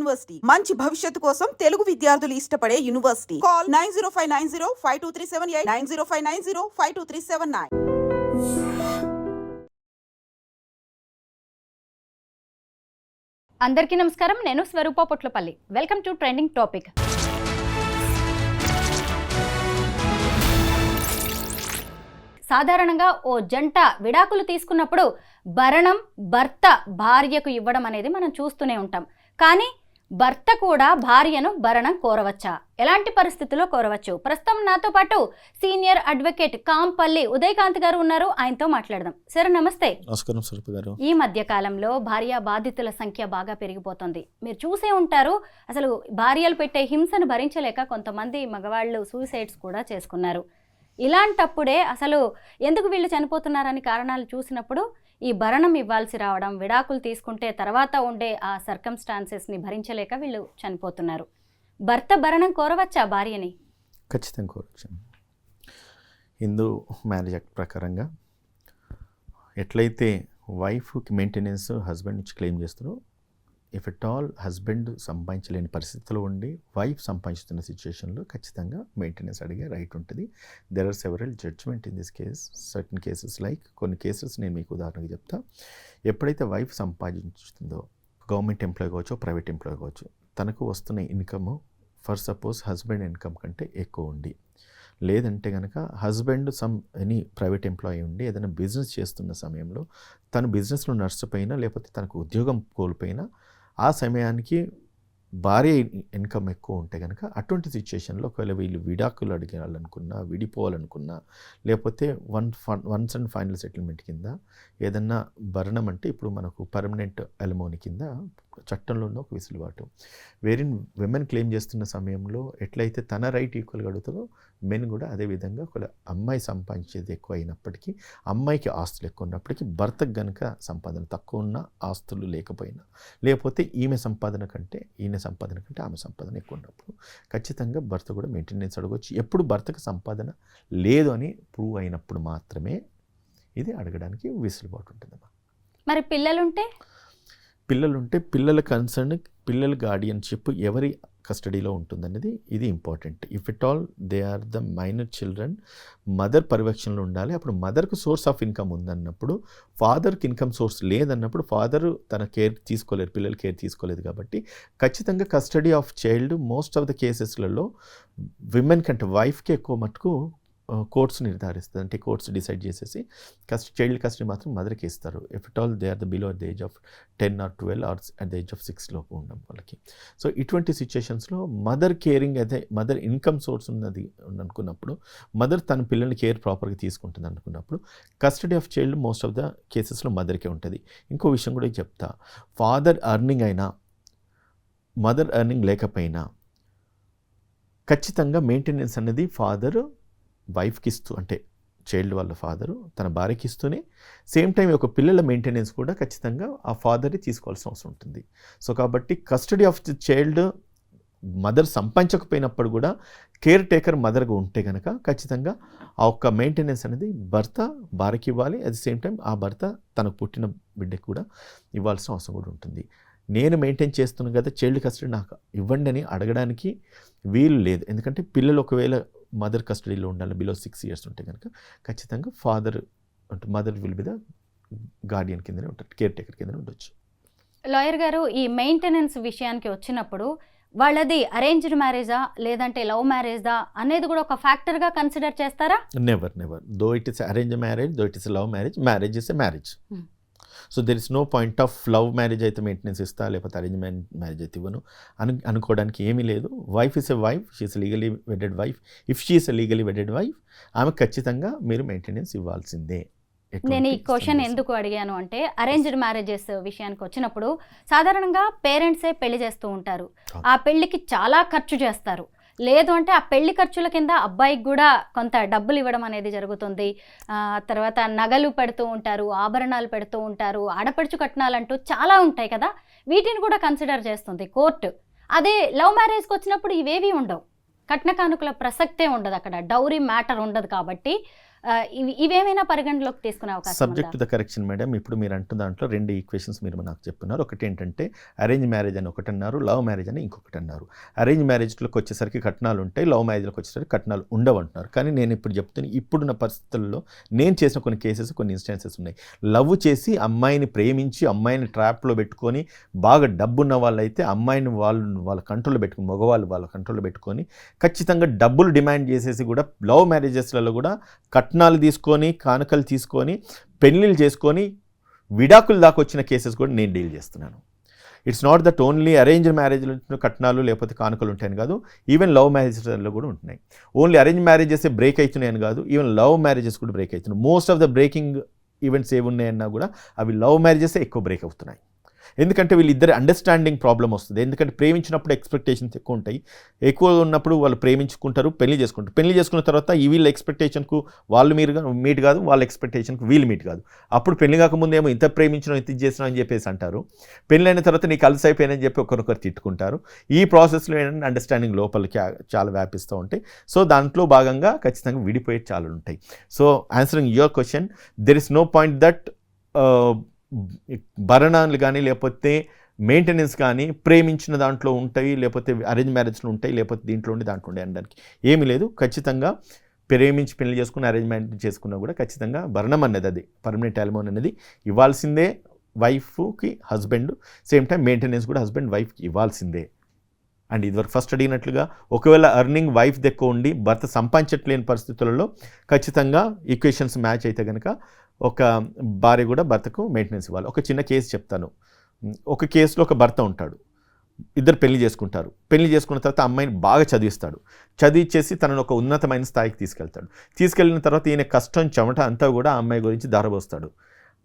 University. మంచి భవిష్యత్తు కోసం తెలుగు విద్యార్థులు ఇష్టపడే university. Call nine zero five nine zero five two three seven eight nine zero five nine zero five two three seven nine. అందరికీ నమస్కారం. నేను Swarupa Potlapalli. Welcome to trending topic. సాధారణంగా ఓ జంట విడాకులు తీసుకున్నప్పుడు భరణం భర్త భార్యకు ఇవ్వడం అనేది మనం చూస్తూనే ఉంటాం. కానీ భర్త కూడా భార్యను భరణం కోరవచ్చా? ఎలాంటి పరిస్థితుల్లో కోరవచ్చు? ప్రస్తుతం నాతో పాటు సీనియర్ అడ్వకేట్ కాంపల్లి ఉదయకాంత్ గారు ఉన్నారు. ఆయనతో మాట్లాడదాం. సరే నమస్తే. నమస్కారం గారు. ఈ మధ్య కాలంలో భార్య బాధితుల సంఖ్య బాగా పెరిగిపోతుంది. మీరు చూసే ఉంటారు. అసలు భార్యలు పెట్టే హింసను భరించలేక కొంతమంది మగవాళ్ళు సూసైడ్స్ కూడా చేసుకున్నారు. ఇలాంటప్పుడే అసలు ఎందుకు వీళ్ళు చనిపోతున్నారని కారణాలు చూసినప్పుడు ఈ భరణం ఇవ్వాల్సి రావడం విడాకులు తీసుకుంటే తర్వాత ఉండే ఆ సర్కమ్స్టాన్సెస్ని భరించలేక వీళ్ళు చనిపోతున్నారు. భర్త భరణం కోరవచ్చా భార్యని? ఖచ్చితంగా కోరవచ్చు హిందూ మ్యారేజ్ యాక్ట్ ప్రకారంగా ఎట్లయితే వైఫ్కి మెయింటెనెన్స్ హస్బెండ్ నుంచి క్లెయిమ్ చేస్తారో ఇఫ్ ఎట్ ఆల్ హస్బెండ్ సంపాదించలేని పరిస్థితిలో ఉండి వైఫ్ సంపాదించుతున్న సిచ్యుయేషన్లో ఖచ్చితంగా మెయింటెనెన్స్ అడిగే రైట్ ఉంటుంది. There are several judgment in this case certain cases like కొన్ని కేసెస్ నేను మీకు ఉదాహరణకు చెప్తా. ఎప్పుడైతే వైఫ్ సంపాదించుతుందో గవర్నమెంట్ ఎంప్లాయ్ కావచ్చు ప్రైవేట్ ఎంప్లాయ్ కావచ్చు తనకు వస్తున్న income for suppose husband income కంటే ఎక్కువ ఉండి లేదంటే కనుక husband some any private employee ఉండి ఏదైనా బిజినెస్ చేస్తున్న సమయంలో తను బిజినెస్లో నష్టపోయినా లేకపోతే తనకు ఉద్యోగం కోల్పోయినా ఆ సమయానికి భార్య ఇన్కమ్ ఎక్కువ ఉంటే కనుక అటువంటి సిచ్యుయేషన్లో ఒకవేళ వీళ్ళు విడాకులు అడిగాలనుకున్నా విడిపోవాలనుకున్నా లేకపోతే one fun once and final settlement కింద ఏదన్నా భరణం అంటే ఇప్పుడు మనకు పర్మనెంట్ అలమోని కింద చట్టంలో ఉన్న ఒక విసులుబాటు. వేరిన్ విమెన్ క్లెయిమ్ చేస్తున్న సమయంలో ఎట్లయితే తన రైట్ ఈక్వల్గా అడుగుతుందో మెన్ కూడా అదే విధంగా ఒకవేళ అమ్మాయి సంపాదించేది ఎక్కువ అయినప్పటికీ అమ్మాయికి ఆస్తులు ఎక్కువ ఉన్నప్పటికీ భర్తకు గనుక సంపాదన తక్కువ ఉన్న ఆస్తులు లేకపోయినా లేకపోతే ఈమె సంపాదన కంటే ఈయన సంపాదన కంటే ఆమె సంపాదన ఎక్కువ ఉన్నప్పుడు ఖచ్చితంగా భర్త కూడా మెయింటెనెన్స్ అడగవచ్చు ఎప్పుడు భర్తకు సంపాదన లేదు అని ప్రూవ్ అయినప్పుడు మాత్రమే ఇది అడగడానికి వెసులుబాటు ఉంటుందమ్మా. మరి పిల్లలుంటే? పిల్లలు ఉంటే పిల్లల కన్సర్న్ పిల్లల గార్డియన్షిప్ ఎవరి కస్టడీలో ఉంటుందనేది ఇది important. If it all they are the minor children mother పర్యవేక్షణలో ఉండాలి. అప్పుడు మదర్కు సోర్స్ ఆఫ్ ఇన్కమ్ ఉందన్నప్పుడు ఫాదర్కి ఇన్కమ్ సోర్స్ లేదన్నప్పుడు ఫాదర్ తన కేర్ తీసుకోలేరు పిల్లలు కేర్ తీసుకోలేదు కాబట్టి ఖచ్చితంగా custody of child most of the కేసెస్లలో women కంటే వైఫ్కి ఎక్కువ మటుకు కోర్ట్స్ నిర్ధారిస్తుంది. అంటే కోర్ట్స్ డిసైడ్ చేసేసి కస్ట్ చైల్డ్ కస్టడీ మాత్రం మదర్కి ఇస్తారు. If it all they are the below the age of ten or twelve or at the age of six లోపు ఉండడం వాళ్ళకి. సో ఇటువంటి సిచ్యుయేషన్స్లో మదర్ కేరింగ్ అదే మదర్ ఇన్కమ్ సోర్స్ ఉన్నది అనుకున్నప్పుడు మదర్ తన పిల్లల్ని కేర్ ప్రాపర్గా తీసుకుంటుంది అనుకున్నప్పుడు custody of child most of the కేసెస్లో మదర్కే ఉంటుంది. ఇంకో విషయం కూడా చెప్తా. ఫాదర్ అర్నింగ్ అయినా మదర్ అర్నింగ్ లేకపోయినా ఖచ్చితంగా మెయింటెనెన్స్ అనేది ఫాదర్ వైఫ్కి ఇస్తూ అంటే చైల్డ్ వాళ్ళ ఫాదరు తన భార్యకి ఇస్తూనే సేమ్ టైం ఒక పిల్లల మెయింటెనెన్స్ కూడా ఖచ్చితంగా ఆ ఫాదరే తీసుకోవాల్సిన అవసరం ఉంటుంది. సో కాబట్టి custody of the child mother సంపాదించకపోయినప్పుడు కూడా కేర్ టేకర్ మదర్గా ఉంటే కనుక ఖచ్చితంగా ఆ ఒక్క మెయింటెనెన్స్ అనేది భర్త భార్యకి ఇవ్వాలి అట్ ది సేమ్ టైం ఆ భర్త తనకు పుట్టిన బిడ్డకి కూడా ఇవ్వాల్సిన అవసరం కూడా ఉంటుంది. నేను మెయింటైన్ చేస్తున్నాను కదా చైల్డ్ కస్టడీ నాకు ఇవ్వండి అని అడగడానికి వీలు లేదు. ఎందుకంటే పిల్లలు ఒకవేళ మదర్ కస్టడీలో ఉండాలి బిలో సిక్స్ ఇయర్స్ ఉంటే కనుక ఖచ్చితంగా ఫాదర్ అంటే mother will be the guardian కిందనే ఉంటారు కేర్ టేకర్ కిందనే ఉండొచ్చు. లాయర్ గారు ఈ మెయింటెనెన్స్ విషయానికి వచ్చినప్పుడు వాళ్ళది అరేంజ్డ్ మ్యారేజా లేదంటే లవ్ మ్యారేజా అనేది కూడా ఒక ఫ్యాక్టర్గా కన్సిడర్ చేస్తారా? Never never though it is arrange marriage though it is love marriage marriage is a marriage. So there is no point of love marriage అయితే మెయింటెనెన్స్ ఇస్తా లేకపోతే అరేంజ్ మ్యారేజ్ అయితే ఇవ్వను. అను అనుకోవడానికి ఏమీ లేదు. Wife is a wife she's legally wedded wife if she's a legally wedded wife ఆమె ఖచ్చితంగా మీరు మెయింటెనెన్స్ ఇవ్వాల్సిందే. నేను ఈ క్వశ్చన్. ఎందుకు అడిగాను అంటే అరేంజ్డ్ మ్యారేజెస్ విషయానికి వచ్చినప్పుడు సాధారణంగా పేరెంట్సే పెళ్ళి చేస్తూ ఉంటారు. ఆ పెళ్ళికి చాలా ఖర్చు చేస్తారు. లేదు అంటే ఆ పెళ్ళి ఖర్చుల కింద అబ్బాయికి కూడా కొంత డబ్బులు ఇవ్వడం అనేది జరుగుతుంది. తర్వాత నగలు పెడుతూ ఉంటారు ఆభరణాలు పెడుతూ ఉంటారు ఆడపడుచు కట్నాలంటూ చాలా ఉంటాయి కదా. వీటిని కూడా కన్సిడర్ చేస్తుంది కోర్టు. అదే లవ్ మ్యారేజ్కి వచ్చినప్పుడు ఇవేవి ఉండవు. కట్న కానుకల ప్రసక్తే ఉండదు అక్కడ. డౌరీ మ్యాటర్ ఉండదు కాబట్టి ఇవి ఇవేమైనా పరిగణలోకి తీసుకునే అవకాశం సబ్జెక్ట్ ద కరెక్షన్ మేడం ఇప్పుడు మీరు అంటున్న దాంట్లో రెండు ఈక్వేషన్స్ మీరు నాకు చెప్తున్నారు. ఒకటి ఏంటంటే అరేంజ్ మ్యారేజ్ అని ఒకటి అన్నారు లవ్ మ్యారేజ్ అని ఇంకొకటి అన్నారు. అరేంజ్ మ్యారేజ్లోకి వచ్చేసరికి కట్నాలు ఉంటాయి లవ్ మ్యారేజ్లోకి వచ్చేసరికి కట్నాలు ఉండవు అంటున్నారు కానీ నేను ఇప్పుడు చెప్తున్న ఇప్పుడున్న పరిస్థితుల్లో నేను చేసిన కొన్ని కేసెస్ కొన్ని ఇన్స్టెన్సెస్ ఉన్నాయి. లవ్ చేసి అమ్మాయిని ప్రేమించి అమ్మాయిని ట్రాప్లో పెట్టుకొని బాగా డబ్బున్న వాళ్ళైతే అమ్మాయిని వాళ్ళు వాళ్ళ కంట్రోల్లో పెట్టుకుని మగవాళ్ళు వాళ్ళ కంట్రోల్లో పెట్టుకొని ఖచ్చితంగా డబ్బులు డిమాండ్ చేసేసి కూడా లవ్ మ్యారేజెస్లలో కూడా కట్ కట్నాలు తీసుకొని కానుకలు తీసుకొని పెళ్ళిళ్ళు చేసుకొని విడాకులు దాకా వచ్చిన కేసెస్ కూడా నేను డీల్ చేస్తున్నాను. It's not that only arrange మ్యారేజ్లో కట్నాలు లేకపోతే కానుకలు ఉంటాయని కాదు ఈవెన్ లవ్ మ్యారేజెస్లో కూడా ఉంటున్నాయి. ఓన్లీ అరేంజ్ మ్యారేజెస్ బ్రేక్ అవుతున్నాయని కాదు ఈవెన్ లవ్ మ్యారేజెస్ కూడా బ్రేక్ అవుతున్నాయి. Most of the breaking events ఏమున్నాయన్నా కూడా అవి లవ్ మ్యారేజెస్ ఎక్కువ బ్రేక్ అవుతున్నాయి. ఎందుకంటే వీళ్ళిద్దరి అండర్స్టాండింగ్ ప్రాబ్లం వస్తుంది. ఎందుకంటే ప్రేమించినప్పుడు ఎక్స్పెక్టేషన్స్ ఎక్కువ ఉంటాయి. ఎక్కువ ఉన్నప్పుడు వాళ్ళు ప్రేమించుకుంటారు పెళ్ళి చేసుకుంటారు. పెళ్ళి చేసుకున్న తర్వాత ఈ వీళ్ళ ఎక్స్పెక్టేషన్కు వాళ్ళు మీరు మీట్ కాదు వాళ్ళ ఎక్స్పెక్టేషన్కు వీళ్ళు మీట్ కాదు. అప్పుడు పెళ్ళి కాకముందేమో ఇంత ప్రేమించడం ఇంత చేసిన చేసినాం అని చెప్పేసి అంటారు. పెళ్ళి అయిన తర్వాత నీకు కలిసి అయిపోయానని చెప్పి ఒకరికొకరు తిట్టుకుంటారు. ఈ ప్రాసెస్లో ఏంటంటే అండర్స్టాండింగ్ లోపలికి చాలా వ్యాపిస్తూ ఉంటాయి. సో దాంట్లో భాగంగా ఖచ్చితంగా విడిపోయే చాలా ఉంటాయి so answering your question there is no point that భరణాలు కానీ లేకపోతే మెయింటెనెన్స్ కానీ ప్రేమించిన దాంట్లో ఉంటాయి లేకపోతే అరేంజ్ మ్యారేజ్లో ఉంటాయి లేకపోతే దీంట్లో ఉండి దాంట్లో ఉండే అనడానికి ఏమీ లేదు. ఖచ్చితంగా ప్రేమించి పెళ్ళి చేసుకుని అరేంజ్ మ్యారేజ్ చేసుకున్నా కూడా ఖచ్చితంగా భరణం అనేది అది. పర్మనెంట్ అలిమోన్ అనేది ఇవ్వాల్సిందే వైఫ్కి హస్బెండ్ సేమ్ టైం మెయింటెనెన్స్ కూడా హస్బెండ్ వైఫ్కి ఇవ్వాల్సిందే. అండ్ ఇదివరకు ఫస్ట్ అడిగినట్లుగా ఒకవేళ అర్నింగ్ వైఫ్ ఎక్కువ ఉండి భర్త సంపాదించట్లేని పరిస్థితులలో ఖచ్చితంగా ఈక్వేషన్స్ మ్యాచ్ అయితే కనుక ఒక భార్య కూడా భర్తకు మెయింటెనెన్స్ ఇవ్వాలి. ఒక చిన్న కేసు చెప్తాను. ఒక కేసులో ఒక భర్త ఉంటాడు. ఇద్దరు పెళ్ళి చేసుకుంటారు. పెళ్ళి చేసుకున్న తర్వాత అమ్మాయిని బాగా చదివిస్తాడు. చదివిచ్చేసి తనను ఒక ఉన్నతమైన స్థాయికి తీసుకెళ్తాడు. తీసుకెళ్ళిన తర్వాత ఈయన కష్టం చెమట అంతా కూడా ఆ అమ్మాయి గురించి దారబోస్తాడు.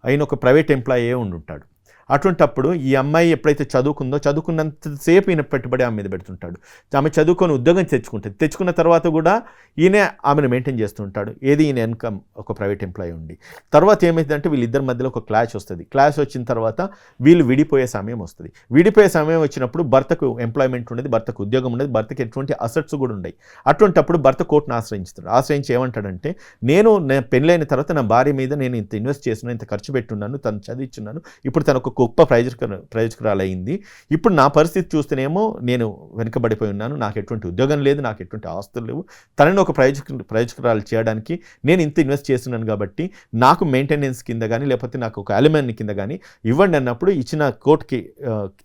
ఆయన ఒక ప్రైవేట్ ఎంప్లాయీ ఉండుంటాడు. అటువంటప్పుడు ఈ అమ్మాయి ఎప్పుడైతే చదువుకుందో చదువుకున్నంతసేపు ఈయన పెట్టుబడి ఆమె మీద పెడుతుంటాడు. ఆమె చదువుకొని ఉద్యోగం తెచ్చుకుంటుంది. తెచ్చుకున్న తర్వాత కూడా ఈయనే ఆమెను మెయింటైన్ చేస్తుంటాడు ఏది ఈయన ఇన్కమ్? ఒక ప్రైవేట్ ఎంప్లాయీ ఉండి. తర్వాత ఏమైందంటే వీళ్ళిద్దరి మధ్యలో ఒక క్లాష్ వస్తుంది. క్లాష్ వచ్చిన తర్వాత వీళ్ళు విడిపోయే సమయం వస్తుంది. విడిపోయే సమయం వచ్చినప్పుడు భర్తకు ఎంప్లాయ్మెంట్ ఉండేది భర్తకు ఉద్యోగం ఉండేది భర్తకి ఎటువంటి అసెట్స్ కూడా ఉన్నాయి అటువంటప్పుడు భర్త కోర్టును ఆశ్రయించుతాడు. ఆశ్రయించి ఏమంటాడంటే నేను నేను పెళ్ళైన తర్వాత నా భార్య మీద నేను ఇంత ఇన్వెస్ట్ చేస్తున్నాను ఇంత ఖర్చు పెట్టున్నాను తను చదివించున్నాను ఇప్పుడు తన ఒక గొప్ప ప్రయోజక ప్రయోజకురాలయ్యింది ఇప్పుడు నా పరిస్థితి చూస్తేనేమో నేను వెనుకబడిపోయి ఉన్నాను. నాకు ఎటువంటి ఉద్యోగం లేదు నాకు ఎటువంటి ఆస్తులు లేవు. తనని ఒక ప్రయోజక ప్రయోజకురాలు చేయడానికి నేను ఇంత ఇన్వెస్ట్ చేస్తున్నాను కాబట్టి నాకు మెయింటెనెన్స్ కింద కానీ లేకపోతే నాకు ఒక అలిమన్ కింద కానీ ఇవ్వండి అన్నప్పుడు ఇచ్చిన కోర్టుకి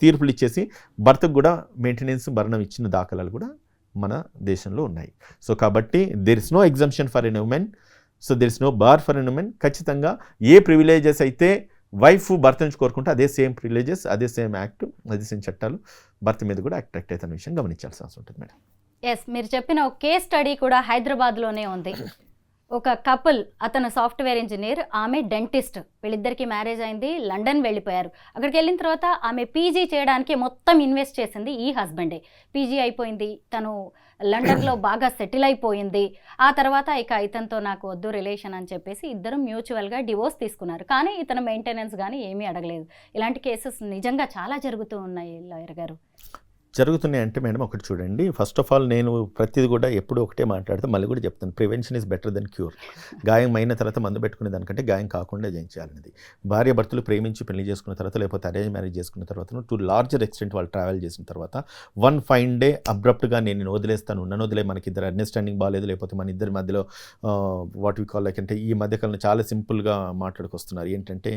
తీర్పులు ఇచ్చేసి భర్తకు కూడా మెయింటెనెన్స్ భరణం ఇచ్చిన దాఖలాలు కూడా మన దేశంలో ఉన్నాయి. సో కాబట్టి there is no exemption for an women so there is no bar for an women ఖచ్చితంగా ఏ ప్రివిలేజెస్ అయితే వైఫ్ భర్త నుంచి కోరుకుంటే అదే సేమ్ ప్రివిలేజెస్ అదే సేమ్ యాక్ట్ అదే సేమ్ చట్టాలు భర్త మీద కూడా యాక్ట్ యాక్ట్ అవుతున్న విషయం గమనించాల్సిన అవసరం ఉంటుంది మేడం. ఎస్ మీరు చెప్పిన ఒక కేస్ స్టడీ కూడా హైదరాబాద్లోనే ఉంది. ఒక కపుల్ అతను సాఫ్ట్వేర్ ఇంజనీర్ ఆమె డెంటిస్ట్ వీళ్ళిద్దరికి మ్యారేజ్ అయింది లండన్ వెళ్ళిపోయారు. అక్కడికి వెళ్ళిన తర్వాత ఆమె పీజీ చేయడానికి మొత్తం ఇన్వెస్ట్ చేసింది ఈ హస్బెండే పీజీ అయిపోయింది తను లండన్లో బాగా సెటిల్ అయిపోయింది. ఆ తర్వాత ఇక ఇతనితో నాకు వద్దు రిలేషన్ అని చెప్పేసి ఇద్దరు మ్యూచువల్గా డివోర్స్ తీసుకున్నారు. కానీ ఇతను మెయింటెనెన్స్ కానీ ఏమీ అడగలేదు. ఇలాంటి కేసెస్ నిజంగా చాలా జరుగుతూ ఉన్నాయి లాయర్ గారు. జరుగుతున్నాయి అంటే మేడం ఒకటి చూడండి. ఫస్ట్ ఆఫ్ ఆల్ నేను ప్రతిది కూడా ఎప్పుడు ఒకటే మాట్లాడితే మళ్ళీ కూడా చెప్తాను. Prevention is better than cure గాయం అయిన తర్వాత మందు పెట్టుకునే దానికంటే గాయం కాకుండా చేయించాలనేది భార్య భర్తలు ప్రేమించి పెళ్ళి చేసుకున్న తర్వాత లేకపోతే అరేంజ్ మ్యారేజ్ చేసుకున్న తర్వాత టు లార్జర్ ఎక్స్టెంట్ వాళ్ళు ట్రావెల్ చేసిన తర్వాత వన్ ఫైన్ డే అబ్రప్ట్గా నేను వదిలేస్తాను. నన్ను వదిలే మనకి ఇద్దరు అండర్స్టాండింగ్ బాగాలేదు లేకపోతే మన ఇద్దరి మధ్యలో వాట్ వి కాల్ లైక్ అంటే ఈ మధ్యకాలంలో చాలా సింపుల్గా మాట్లాడుకొస్తున్నారు. ఏంటంటే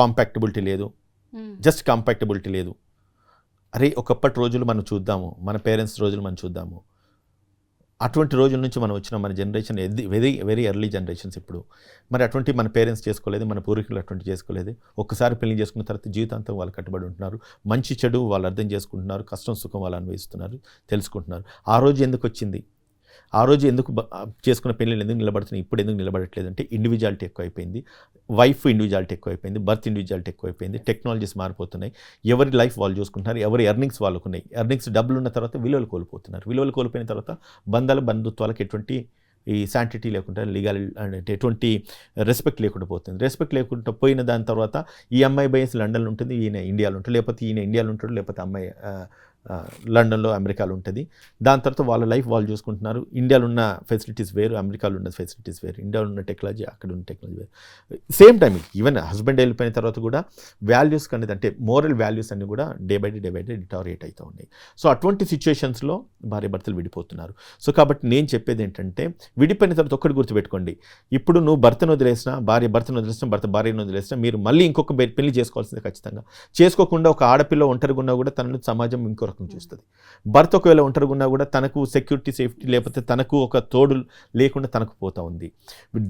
కాంపాక్టబిలిటీ లేదు. జస్ట్ కాంపాక్టబిలిటీ లేదు. అరే ఒకప్పటి రోజులు మనం చూద్దాము. మన పేరెంట్స్ రోజులు మనం చూద్దాము. అటువంటి రోజుల నుంచి మనం వచ్చిన. మన జనరేషన్ ఎది వెరీ వెరీ ఎర్లీ జనరేషన్స్ ఇప్పుడు. మరి అటువంటి మన పేరెంట్స్ చేసుకోలేదు మన పూర్వీకులు అటువంటి చేసుకోలేదు. ఒక్కసారి పెళ్ళి చేసుకున్న తర్వాత జీవితాంతం వాళ్ళు కట్టుబడి ఉంటున్నారు. మంచి చెడు వాళ్ళు అర్థం చేసుకుంటున్నారు. కష్టం సుఖం వాళ్ళు అనుభవిస్తున్నారు తెలుసుకుంటున్నారు. ఆ రోజు ఎందుకు వచ్చింది? ఆ రోజు ఎందుకు చేసుకున్న పెళ్ళిళ్ళు ఎందుకు నిలబడుతున్నాయి ఇప్పుడు ఎందుకు నిలబడట్లేదు అంటే ఇండివిజువాలిటీ ఎక్కువైపోయింది. వైఫ్ ఇండివిజువాలిటీ ఎక్కువైపోయింది బర్త్ ఇండివిజువాలిటీ ఎక్కువైపోయింది టెక్నాలజీస్ మారిపోతున్నాయి. ఎవరి లైఫ్ వాళ్ళు చూసుకుంటున్నారు ఎవరి ఎర్నింగ్స్ వాళ్ళకు ఉన్నాయి ఎర్నింగ్స్ డబ్బులు ఉన్న తర్వాత విలువలు కోల్పోతున్నారు. విలువలు కోల్పోయిన తర్వాత బంధాల బంధుత్వాలకు ఎటువంటి ఈ శాంటిటీ లేకుండా లీగల్ అంటే ఎటువంటి రెస్పెక్ట్ లేకుండా పోతుంది. రెస్పెక్ట్ లేకుండా పోయిన దాని తర్వాత ఈ అమ్మాయి బయస్ లండన్లో ఉంటుంది ఈయన ఇండియాలో ఉంటుంది లేకపోతే ఈయన ఇండియాలో ఉంటాడు లేకపోతే అమ్మాయి లండన్లో అమెరికాలో ఉంటుంది దాని తర్వాత వాళ్ళ లైఫ్ వాళ్ళు చూసుకుంటున్నారు. ఇండియాలో ఉన్న ఫెసిలిటీస్ వేరు అమెరికాలో ఉన్న ఫెసిలిటీస్ వేరు ఇండియాలో ఉన్న టెక్నాలజీ అక్కడ ఉన్న టెక్నాలజీ వేరు. సేమ్ టైం ఈవెన్ హస్బెండ్ వెళ్ళిపోయిన తర్వాత కూడా వాల్యూస్ అనేది అంటే మోరల్ వాల్యూస్ అన్ని కూడా day by day day by day deteriorate అవుతూ ఉన్నాయి. సో అటువంటి సిచ్యువేషన్స్లో భార్య భర్తలు విడిపోతున్నారు. సో కాబట్టి నేను చెప్పేది ఏంటంటే విడిపోయిన తర్వాత ఒక్కటి గుర్తుపెట్టుకోండి. ఇప్పుడు నువ్వు భర్తను వదిలేసినా భార్య భర్తను వదిలేసినా భర్త భార్యను వదిలేసినా మీరు మళ్ళీ ఇంకొక పెళ్ళి చేసుకోవాల్సిందే ఖచ్చితంగా. చేసుకోకుండా ఒక ఆడపిల్ల ఒంటరిగా ఉన్నా కూడా తనను సమాజం ఇంకొక జ్ఞాపకం చేస్తుంది. భర్త ఒకవేళ ఒంటరిగా ఉన్నా కూడా తనకు సెక్యూరిటీ సేఫ్టీ లేకపోతే తనకు ఒక తోడు లేకుండా తనకు పోతా ఉంది.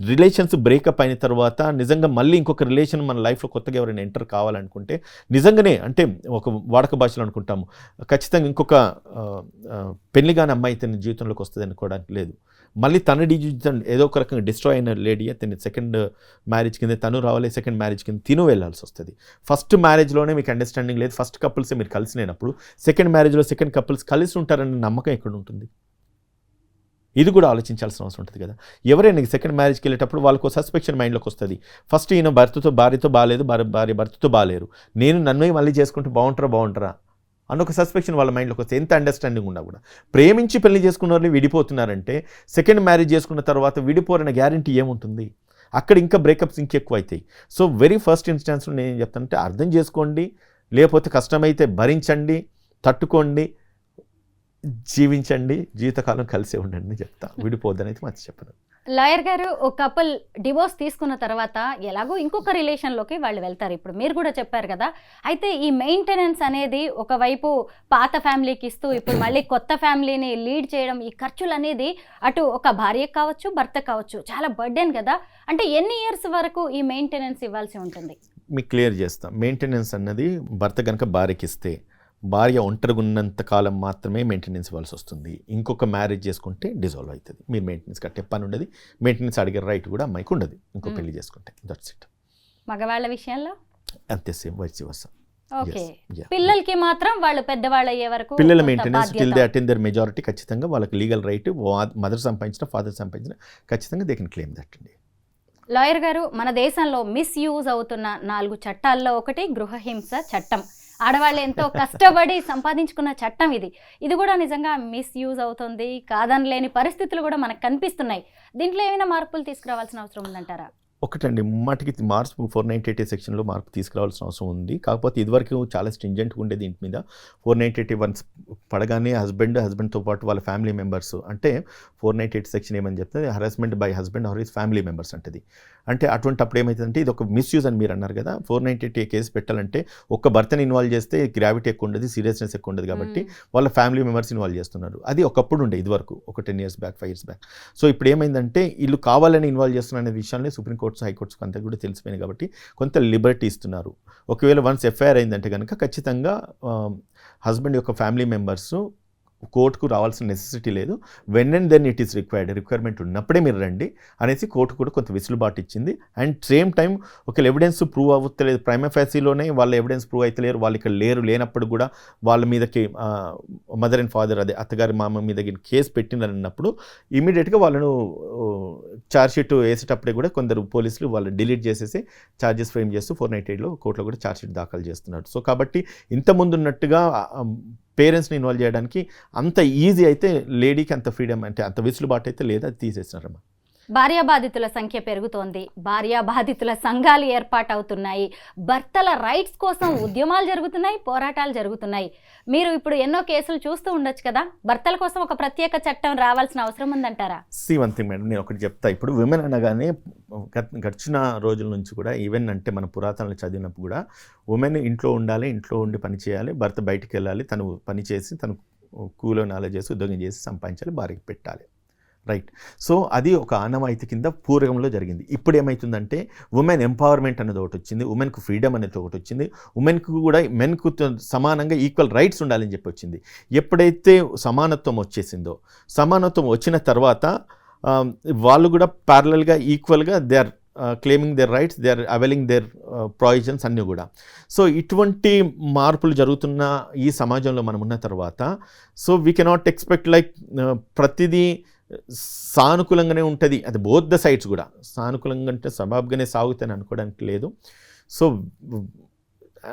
రిలేషన్స్ బ్రేకప్ అయిన తర్వాత నిజంగా మళ్ళీ ఇంకొక రిలేషన్ మన లైఫ్లో కొత్తగా ఎవరైనా ఎంటర్ కావాలనుకుంటే నిజంగానే అంటే ఒక వాడక భాషలో అనుకుంటాము. ఖచ్చితంగా ఇంకొక ఆ, పెళ్ళి కాని అమ్మాయి తన జీవితంలోకి వస్తుంది అనుకోవడానికి లేదు. మళ్ళీ తన జీవితం ఏదో ఒక రకంగా డిస్ట్రాయ్ అయిన లేడీ తను సెకండ్ మ్యారేజ్ కింద తను రావాలి సెకండ్ మ్యారేజ్ కింద తిను వెళ్ళాల్సి వస్తుంది. ఫస్ట్ మ్యారేజ్లోనే మీకు అండర్స్టాండింగ్ లేదు. ఫస్ట్ కపుల్సే మీరు కలిసి లేనప్పుడు సెకండ్ మ్యారేజ్లో సెకండ్ కపుల్స్ కలిసి ఉంటారనే నమ్మకం ఎక్కడ ఉంటుంది? ఇది కూడా ఆలోచించాల్సిన అవసరం ఉంటుంది కదా. ఎవరైనా సెకండ్ మ్యారేజ్కి వెళ్ళేటప్పుడు వాళ్ళకు సస్పెక్షన్ మైండ్లోకి వస్తుంది. ఫస్ట్ ఈయన భర్తతో భార్యతో బాగాలేదు భార్య భార్య భర్తతో బాగాలేరు నేను నన్ను మళ్ళీ చేసుకుంటే బాగుంటారా బాగుంటారా? అన్న ఒక సస్పెక్షన్ వాళ్ళ మైండ్లోకి వస్తే ఎంత అండర్స్టాండింగ్ ఉన్నా కూడా. ప్రేమించి పెళ్ళి చేసుకున్న వాళ్ళని విడిపోతున్నారంటే సెకండ్ మ్యారేజ్ చేసుకున్న తర్వాత విడిపోరన్న గ్యారంటీ ఏముంటుంది? అక్కడ ఇంకా బ్రేకప్స్ ఇంకెక్కువ అవుతాయి సో వెరీ ఫస్ట్ ఇన్స్టాన్స్లో నేను ఏం చెప్తానంటే అర్థం చేసుకోండి లేకపోతే కష్టమైతే భరించండి తట్టుకోండి జీవించండి జీవితకాలం కలిసే ఉండండి అని చెప్తా. విడిపోద్దని అయితే మంచి చెప్పను లాయర్ గారు ఒక కపుల్ డివోర్స్ తీసుకున్న తర్వాత ఎలాగో ఇంకొక రిలేషన్లోకి వాళ్ళు వెళ్తారు. ఇప్పుడు మీరు కూడా చెప్పారు కదా అయితే ఈ మెయింటెనెన్స్ అనేది ఒకవైపు పాత ఫ్యామిలీకి ఇస్తూ ఇప్పుడు మళ్ళీ కొత్త ఫ్యామిలీని లీడ్ చేయడం ఈ ఖర్చులు అనేది అటు ఒక భార్యకు కావచ్చు భర్త కావచ్చు చాలా బర్డెన్ కదా. అంటే ఎన్ని ఇయర్స్ వరకు ఈ మెయింటెనెన్స్ ఇవ్వాల్సి ఉంటుంది? మీకు క్లియర్ చేస్తాం. మెయింటెనెన్స్ అన్నది భర్త కనుక భార్యకి ఇస్తే భార్య ఒంటరిగా ఉన్నంత కాలం మాత్రమే మెయింటెనెన్స్ ఇవ్వాల్సి వస్తుంది. ఇంకొక మ్యారేజ్ చేసుకుంటే డిజాల్వ్ అవుతుంది. మీరు మెయింటెనెన్స్ కట్టే పని ఉండదు. మెయింటెనెన్స్ అడిగే రైట్ కూడా అమ్మాయికి ఉండదు. ఇంకో Mm. పెళ్ళి చేసుకుంటే. దట్స్ ఇట్ మగవాళ్ళ విషయంలో? అంతే సేమ్ వైస్ వస్తాం ఓకే పిల్లలకి మాత్రం వాళ్ళు పెద్దవాళ్ళు అయ్యే వరకు పిల్లల maintenance till. They attend their majority ఖచ్చితంగా వాళ్ళకి లీగల్ రైట్ మదర్ సంపాదించిన ఫాదర్ సంపాదించిన ఖచ్చితంగా దే కెన్ క్లెయిమ్ దట్ అండి. లాయర్ గారు మన దేశంలో మిస్యూజ్ అవుతున్న నాలుగు చట్టాల్లో ఒకటి గృహహింస చట్టం. ఆడవాళ్ళు ఎంతో కష్టపడి సంపాదించుకున్న చట్టం ఇది. ఇది కూడా నిజంగా మిస్యూజ్ అవుతుంది కాదనలేని పరిస్థితులు కూడా మనకు కనిపిస్తున్నాయి. దీంట్లో ఏమైనా మార్పులు తీసుకురావాల్సిన అవసరం ఉందంటారా? ఒకటండి మటుకి మార్పు ఫోర్ నైంటీ ఎయిటీ సెక్షన్లో మార్పు తీసుకురావాల్సిన అవసరం ఉంది. కాకపోతే ఇదివరకు చాలా స్ట్రింజెంట్గా ఉండేది దీని మీద four ninety eight A once పడగానే హస్బెండ్ హస్బెండ్తో పాటు వాళ్ళ ఫ్యామిలీ మెంబర్స్ అంటే ఫోర్ నైంటీ ఎయిట్ సెక్షన్ ఏమని చెప్తే harassment by husband or his family members అంటది. అంటే అటువంటి అప్పుడు ఏమవుతుందంటే ఇది ఒక మిస్యూజ్ అని మీరు అన్నారు కదా ఫోర్ నైంటీ ఎయిట్ కేసు పెట్టాలంటే ఒక భర్తని ఇన్వాల్వ్ చేస్తే గ్రావిటీ ఎక్కువ ఉండదు సీరియస్నెస్ ఎక్కువ ఉండదు కాబట్టి వాళ్ళ ఫ్యామిలీ మెంబర్స్ ఇన్వాల్వ్ చేస్తున్నారు. అది ఒకప్పుడు ఉండే ఇదివరకు ఒక ten years back five years back so ఇప్పుడు ఏమైందంటే వీళ్ళు కావాలని ఇన్వాల్వ్ చేస్తున్న అనే విషయాన్ని సుప్రీంకోర్ట్స్ హైకోర్ట్స్ అంతా కూడా తెలిసిపోయినాయి కాబట్టి కొంత లిబర్టీ ఇస్తున్నారు. ఒకవేళ వన్స్ ఎఫ్ఐఆర్ అయిందంటే కనుక ఖచ్చితంగా హస్బెండ్ యొక్క ఫ్యామిలీ మెంబర్స్ కోర్టుకు రావాల్సిన నెసెసిటీ లేదు. When and then it is required requirement ఉన్నప్పుడే మీరు రండి అనేసి కోర్టు కూడా కొంత వెసులుబాటు ఇచ్చింది. అండ్ సేమ్ టైం ఒకవేళ ఎవిడెన్స్ ప్రూవ్ అవ్వట్లేదు ప్రైమ ఫ్యాసీలోనే వాళ్ళ ఎవిడెన్స్ ప్రూవ్ అయితే లేరు వాళ్ళు ఇక్కడ లేరు లేనప్పుడు కూడా వాళ్ళ మీదకి మదర్ అండ్ ఫాదర్ అదే అత్తగారి మామ మీద కేసు పెట్టినప్పుడు ఇమీడియట్గా వాళ్ళను ఛార్జ్షీట్ వేసేటప్పుడే కూడా కొందరు పోలీసులు వాళ్ళు డిలీట్ చేసేసి ఛార్జెస్ ఫ్రేమ్ చేస్తూ ఫోర్ నైట్ ఎయిట్లో కోర్టులో కూడా ఛార్జ్షీట్ దాఖలు చేస్తున్నారు. సో కాబట్టి ఇంతకుముందు ఉన్నట్టుగా పేరెంట్స్ని ఇన్వాల్వ్ చేయడానికి అంత ఈజీ అయితే లేడీకి అంత ఫ్రీడమ్ అంటే అంత వెసులుబాటు అయితే లేదా అది తీసేసినారమ్మా. భార్యా బాధితుల సంఖ్య పెరుగుతోంది. భార్యా బాధితుల సంఘాలు ఏర్పాటవుతున్నాయి. భర్తల రైట్స్ కోసం ఉద్యమాలు జరుగుతున్నాయి పోరాటాలు జరుగుతున్నాయి. మీరు ఇప్పుడు ఎన్నో కేసులు చూస్తూ ఉండొచ్చు కదా? భర్తల కోసం ఒక ప్రత్యేక చట్టం రావాల్సిన అవసరం ఉందంటారా? సి వన్ థింగ్ మేడం నేను ఒకటి చెప్తా. ఇప్పుడు విమెన్ అనగానే గడిచిన రోజుల నుంచి కూడా ఈవెన్ అంటే మన పురాతనలు చదివినప్పుడు కూడా ఉమెన్ ఇంట్లో ఉండాలి ఇంట్లో ఉండి పని చేయాలి భర్త బయటికి వెళ్ళాలి తను పని చేసి తను కూలో నాలెడ్జ్ చేసి ఉద్యోగం చేసి సంపాదించాలి భార్యకి పెట్టాలి. రైట్. సో అది ఒక ఆనవాయితీ కింద పూర్వకంలో జరిగింది. ఇప్పుడు ఏమవుతుందంటే ఉమెన్ ఎంపవర్మెంట్ అనేది ఒకటి వచ్చింది ఉమెన్కు ఫ్రీడమ్ అనేది ఒకటి వచ్చింది ఉమెన్కు కూడా మెన్కు సమానంగా ఈక్వల్ రైట్స్ ఉండాలని చెప్పి వచ్చింది. ఎప్పుడైతే సమానత్వం వచ్చేసిందో సమానత్వం వచ్చిన తర్వాత వాళ్ళు కూడా ప్యారలల్గా ఈక్వల్గా they are claiming their rights they are availing their provisions అన్నీ కూడా. సో ఇటువంటి మార్పులు జరుగుతున్న ఈ సమాజంలో మనం ఉన్న తర్వాత so we cannot expect like ప్రతిదీ సానుకూలంగానే ఉంటుంది. అది బోత్ ద సైడ్స్ కూడా. సానుకూలంగా అంటే సబాబ్గానే సాగుతాయని అనుకోవడానికి లేదు. సో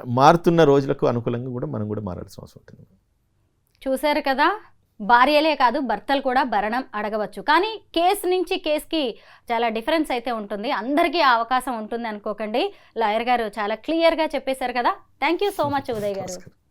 మారుతున్న రోజులకు అనుకూలంగా కూడా మనం కూడా మారాల్సిన అవసరం ఉంటుంది. చూశారు కదా? భార్యలే కాదు భర్తలు కూడా భరణం అడగవచ్చు. కానీ కేసు నుంచి కేసుకి చాలా డిఫరెన్స్ అయితే ఉంటుంది. అందరికీ అవకాశం ఉంటుంది అనుకోకండి. లాయర్ గారు చాలా క్లియర్గా చెప్పేశారు కదా? Thank you so much Uday garu.